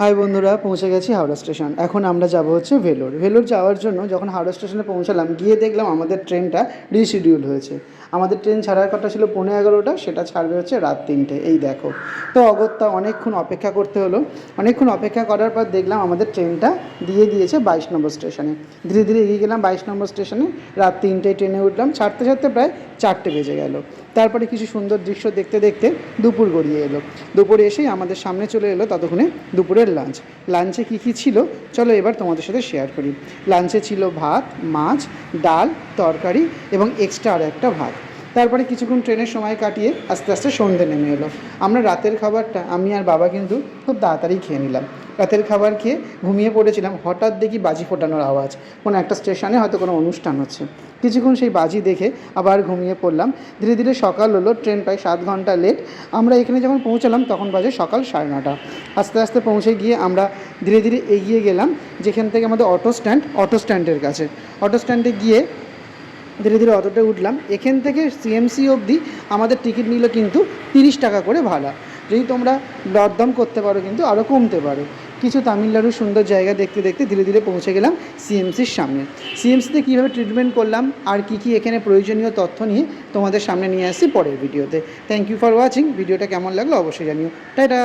High বন্ধুরা, পৌঁছে গেছি হাওড়া স্টেশন। এখন আমরা যাব হচ্ছে ভেলোর। ভেলোর যাওয়ার জন্য যখন হাওড়া স্টেশনে পৌঁছালাম, গিয়ে দেখলাম আমাদের ট্রেনটা রিশিডিউল হয়েছে। আমাদের ট্রেন ছাড়ার কথা ছিল পৌনে এগারোটা, সেটা ছাড়বে হচ্ছে রাত তিনটে। এই দেখো। তো অগত্যা অনেকক্ষণ অপেক্ষা করতে হলো। অনেকক্ষণ অপেক্ষা করার পর দেখলাম আমাদের ট্রেনটা দিয়ে দিয়েছে বাইশ নম্বর স্টেশনে। ধীরে ধীরে এগিয়ে গেলাম বাইশ নম্বর স্টেশনে। রাত তিনটেয় ট্রেনে উঠলাম। ছাড়তে ছাড়তে প্রায় চারটে বেজে গেল। তারপরে কিছু সুন্দর দৃশ্য দেখতে দেখতে দুপুর গড়িয়ে এলো। দুপুরে এসেই আমাদের সামনে চলে এলো, ততক্ষণে দুপুরের লাঞ্চ লাঞ্চে কী কী ছিল? চলো এবার তোমাদের সাথে শেয়ার করি। লাঞ্চে ছিল ভাত, মাছ, ডাল, তরকারি এবং এক্সট্রা আর একটা ভাত। তারপরে কিছুক্ষণ ট্রেনের সময় কাটিয়ে আস্তে আস্তে সন্ধে নেমে এলো। আমরা রাতের খাবারটা, আমি আর বাবা কিন্তু খুব তাড়াতাড়ি খেয়ে নিলাম। রাতের খাবার খেয়ে ঘুমিয়ে পড়েছিলাম। হঠাৎ দেখি বাজি ফোটানোর আওয়াজ। কোনো একটা স্টেশনে হয়তো কোনো অনুষ্ঠান হচ্ছে। কিছুক্ষণ সেই বাজি দেখে আবার ঘুমিয়ে পড়লাম। ধীরে ধীরে সকাল হলো, ট্রেন প্রায় সাত ঘণ্টা লেট আমরা এখানে যখন পৌঁছালাম, তখন বাজে সকাল সাড়ে নটা। আস্তে আস্তে পৌঁছে গিয়ে আমরা ধীরে ধীরে এগিয়ে গেলাম, যেখান থেকে আমাদের অটো স্ট্যান্ড অটো স্ট্যান্ডের কাছে। অটো স্ট্যান্ডে গিয়ে ধীরে ধীরে অটোতে উঠলাম। এখান থেকে সিএমসি অবধি আমাদের টিকিট নিল কিন্তু তিরিশ টাকা করে ভাড়া। যদি তোমরা দরদাম করতে পারো, কিন্তু আরও কমতে পারো। কিছু তামিলনাড়ুর সুন্দর জায়গা দেখতে দেখতে ধীরে ধীরে পৌঁছে গেলাম সিএমসির সামনে। সিএমসিতে কীভাবে ট্রিটমেন্ট করলাম আর কি কি এখানে প্রয়োজনীয় তথ্য নিয়ে তোমাদের সামনে নিয়ে আসি পরের ভিডিওতে। থ্যাংক ইউ ফর ওয়াচিং ভিডিওটা কেমন লাগল অবশ্যই জানিও। টাটা